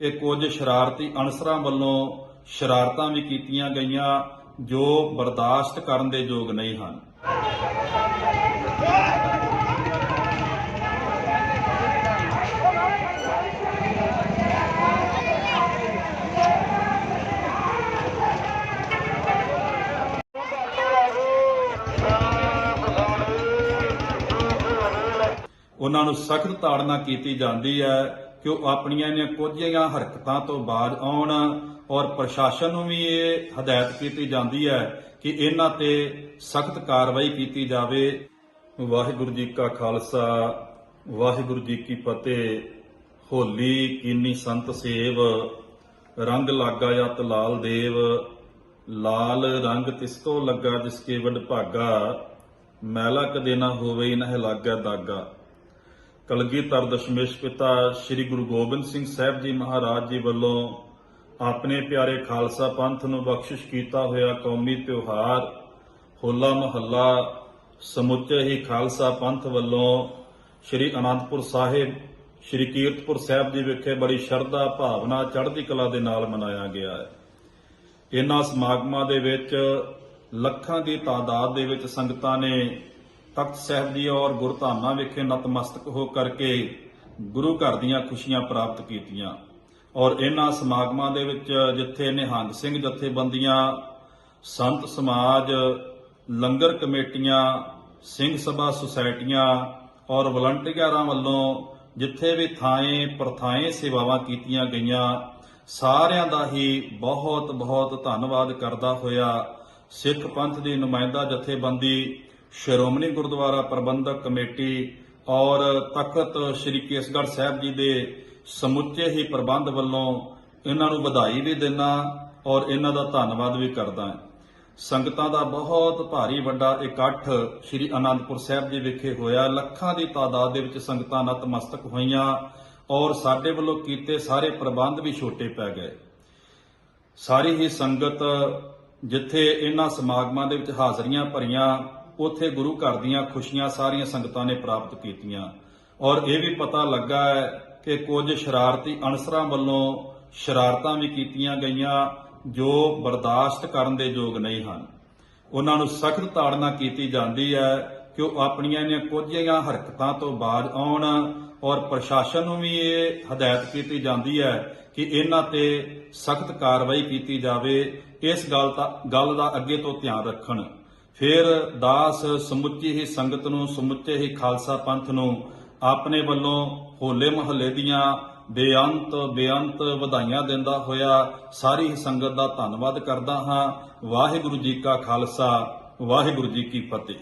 ਇਹ ਕੁਝ ਸ਼ਰਾਰਤੀ ਅਨਸਰਾਂ ਵੱਲੋਂ ਸ਼ਰਾਰਤਾਂ ਵੀ ਕੀਤੀਆਂ ਗਈਆਂ ਜੋ ਬਰਦਾਸ਼ਤ ਕਰਨ ਦੇ ਯੋਗ ਨਹੀਂ ਹਨ। ਉਹਨਾਂ ਨੂੰ ਸਖਤ ਤਾੜਨਾ ਕੀਤੀ ਜਾਂਦੀ ਹੈ। ਕਿ ਉਹ ਆਪਣੀਆਂ ਇਹਨਾਂ ਕੁਝ ਹਰਕਤਾਂ ਤੋਂ ਬਾਜ਼ ਆਉਣ? ਔਰ ਪ੍ਰਸ਼ਾਸਨ ਨੂੰ ਵੀ ਇਹ ਹਦਾਇਤ ਕੀਤੀ ਜਾਂਦੀ ਹੈ ਕਿ ਇਹਨਾਂ ਤੇ ਸਖਤ ਕਾਰਵਾਈ ਕੀਤੀ ਜਾਵੇ। ਵਾਹਿਗੁਰੂ ਜੀ ਕਾ ਖਾਲਸਾ, ਵਾਹਿਗੁਰੂ ਜੀ ਕੀ ਫਤਿਹ। ਹੋਲੀ ਕੀਨੀ ਸੰਤ ਸੇਵ, ਰੰਗ ਲਾਗਾ ਜਤ ਲਾਲ ਦੇਵ, ਲਾਲ ਰੰਗ ਤਿਸ ਕੋ ਲੱਗਾ ਜਿਸ ਕੇ ਵਡ ਭਾਗਾ, ਮੈਲਾ ਕਦੇ ਨਾ ਹੋਵੇ ਨਾ ਲਾਗਾ ਦਾਗਾ। ਕਲਗੀਧਰ ਦਸ਼ਮੇਸ਼ ਪਿਤਾ ਸ੍ਰੀ ਗੁਰੂ ਗੋਬਿੰਦ ਸਿੰਘ ਸਾਹਿਬ ਜੀ ਮਹਾਰਾਜ ਜੀ ਵੱਲੋਂ ਆਪਣੇ ਪਿਆਰੇ ਖਾਲਸਾ ਪੰਥ ਨੂੰ ਬਖਸ਼ਿਸ਼ ਕੀਤਾ ਹੋਇਆ ਕੌਮੀ ਤਿਉਹਾਰ, ਹੋਲਾ ਮਹੱਲਾ, ਸਮੁੱਚੇ ਹੀ ਖਾਲਸਾ ਪੰਥ ਵੱਲੋਂ ਸ੍ਰੀ ਅਨੰਦਪੁਰ ਸਾਹਿਬ, ਸ੍ਰੀ ਕੀਰਤਪੁਰ ਸਾਹਿਬ ਜੀ ਵਿਖੇ ਬੜੀ ਸ਼ਰਧਾ ਭਾਵਨਾ ਚੜ੍ਹਦੀ ਕਲਾ ਦੇ ਨਾਲ ਮਨਾਇਆ ਗਿਆ ਹੈ। ਇਹਨਾਂ ਸਮਾਗਮਾਂ ਦੇ ਵਿੱਚ ਲੱਖਾਂ ਦੀ ਤਾਦਾਦ ਦੇ ਵਿੱਚ ਸੰਗਤਾਂ ਨੇ ਤਖਤ ਸਾਹਿਬ ਜੀ ਔਰ ਗੁਰਧਾਮਾਂ ਵਿਖੇ ਨਤਮਸਤਕ ਹੋ ਕਰਕੇ ਗੁਰੂ ਘਰ ਦੀਆਂ ਖੁਸ਼ੀਆਂ ਪ੍ਰਾਪਤ ਕੀਤੀਆਂ। ਔਰ ਇਹਨਾਂ ਸਮਾਗਮਾਂ ਦੇ ਵਿੱਚ ਜਿੱਥੇ ਨਿਹੰਗ ਸਿੰਘ ਜਥੇਬੰਦੀਆਂ, ਸੰਤ ਸਮਾਜ, ਲੰਗਰ ਕਮੇਟੀਆਂ, ਸਿੰਘ ਸਭਾ ਸੁਸਾਇਟੀਆਂ ਔਰ ਵਲੰਟੀਅਰਾਂ ਵੱਲੋਂ ਜਿੱਥੇ ਵੀ ਥਾਂ ਪ੍ਰਥਾਏ ਸੇਵਾਵਾਂ ਕੀਤੀਆਂ ਗਈਆਂ, ਸਾਰਿਆਂ ਦਾ ਹੀ ਬਹੁਤ ਬਹੁਤ ਧੰਨਵਾਦ ਕਰਦਾ ਹੋਇਆ ਸਿੱਖ ਪੰਥ ਦੀ ਨੁਮਾਇੰਦਾ ਜਥੇਬੰਦੀ ਸ਼੍ਰੋਮਣੀ ਗੁਰਦੁਆਰਾ ਪ੍ਰਬੰਧਕ ਕਮੇਟੀ ਔਰ ਤਖਤ ਸ੍ਰੀ ਕੇਸਗੜ੍ਹ ਸਾਹਿਬ ਜੀ ਦੇ ਸਮੁੱਚੇ ਹੀ ਪ੍ਰਬੰਧ ਵੱਲੋਂ ਇਹਨਾਂ ਨੂੰ ਵਧਾਈ ਵੀ ਦਿੰਦਾ ਔਰ ਇਹਨਾਂ ਦਾ ਧੰਨਵਾਦ ਵੀ ਕਰਦਾ ਹਾਂ। ਸੰਗਤਾਂ ਦਾ ਬਹੁਤ ਭਾਰੀ ਵੱਡਾ ਇਕੱਠ ਸ੍ਰੀ ਅਨੰਦਪੁਰ ਸਾਹਿਬ ਜੀ ਵਿਖੇ ਹੋਇਆ। ਲੱਖਾਂ ਦੀ ਤਾਦਾਦ ਦੇ ਵਿੱਚ ਸੰਗਤਾਂ ਨਤਮਸਤਕ ਹੋਈਆਂ ਔਰ ਸਾਡੇ ਵੱਲੋਂ ਕੀਤੇ ਸਾਰੇ ਪ੍ਰਬੰਧ ਵੀ ਛੋਟੇ ਪੈ ਗਏ। ਸਾਰੀ ਹੀ ਸੰਗਤ ਜਿੱਥੇ ਇਹਨਾਂ ਸਮਾਗਮਾਂ ਦੇ ਵਿੱਚ ਹਾਜ਼ਰੀਆਂ ਭਰੀਆਂ ਉੱਥੇ ਗੁਰੂ ਘਰ ਦੀਆਂ ਖੁਸ਼ੀਆਂ ਸਾਰੀਆਂ ਸੰਗਤਾਂ ਨੇ ਪ੍ਰਾਪਤ ਕੀਤੀਆਂ। ਔਰ ਇਹ ਵੀ ਪਤਾ ਲੱਗਾ ਹੈ ਕਿ ਕੁਝ ਸ਼ਰਾਰਤੀ ਅਨਸਰਾਂ ਵੱਲੋਂ ਸ਼ਰਾਰਤਾਂ ਵੀ ਕੀਤੀਆਂ ਗਈਆਂ ਜੋ ਬਰਦਾਸ਼ਤ ਕਰਨ ਦੇ ਯੋਗ ਨਹੀਂ ਹਨ। ਉਹਨਾਂ ਨੂੰ ਸਖਤ ਤਾੜਨਾ ਕੀਤੀ ਜਾਂਦੀ ਹੈ ਕਿ ਉਹ ਆਪਣੀਆਂ ਇਹਨਾਂ ਕੁਝ ਹਰਕਤਾਂ ਤੋਂ ਬਾਅਦ ਆਉਣ ਔਰ ਪ੍ਰਸ਼ਾਸਨ ਨੂੰ ਵੀ ਇਹ ਹਦਾਇਤ ਕੀਤੀ ਜਾਂਦੀ ਹੈ ਕਿ ਇਹਨਾਂ ਤੇ ਸਖਤ ਕਾਰਵਾਈ ਕੀਤੀ ਜਾਵੇ। ਇਸ ਗੱਲ ਦਾ ਗੱਲ ਦਾ ਅੱਗੇ ਤੋਂ ਧਿਆਨ ਰੱਖਣ। ਫਿਰ ਦਾਸ ਸਮੁੱਚੀ ਹੀ ਸੰਗਤ ਨੂੰ, ਸਮੁੱਚੇ ਹੀ ਖਾਲਸਾ ਪੰਥ ਨੂੰ ਆਪਣੇ ਵੱਲੋਂ ਹੋਲੇ ਮਹੱਲੇ ਦੀਆਂ ਬੇਅੰਤ ਬੇਅੰਤ ਵਧਾਈਆਂ ਦਿੰਦਾ ਹੋਇਆ ਸਾਰੀ ਹੀ ਸੰਗਤ ਦਾ ਧੰਨਵਾਦ ਕਰਦਾ ਹਾਂ। ਵਾਹਿਗੁਰੂ ਜੀ ਕਾ ਖਾਲਸਾ, ਵਾਹਿਗੁਰੂ ਜੀ ਕੀ ਫਤਿਹ।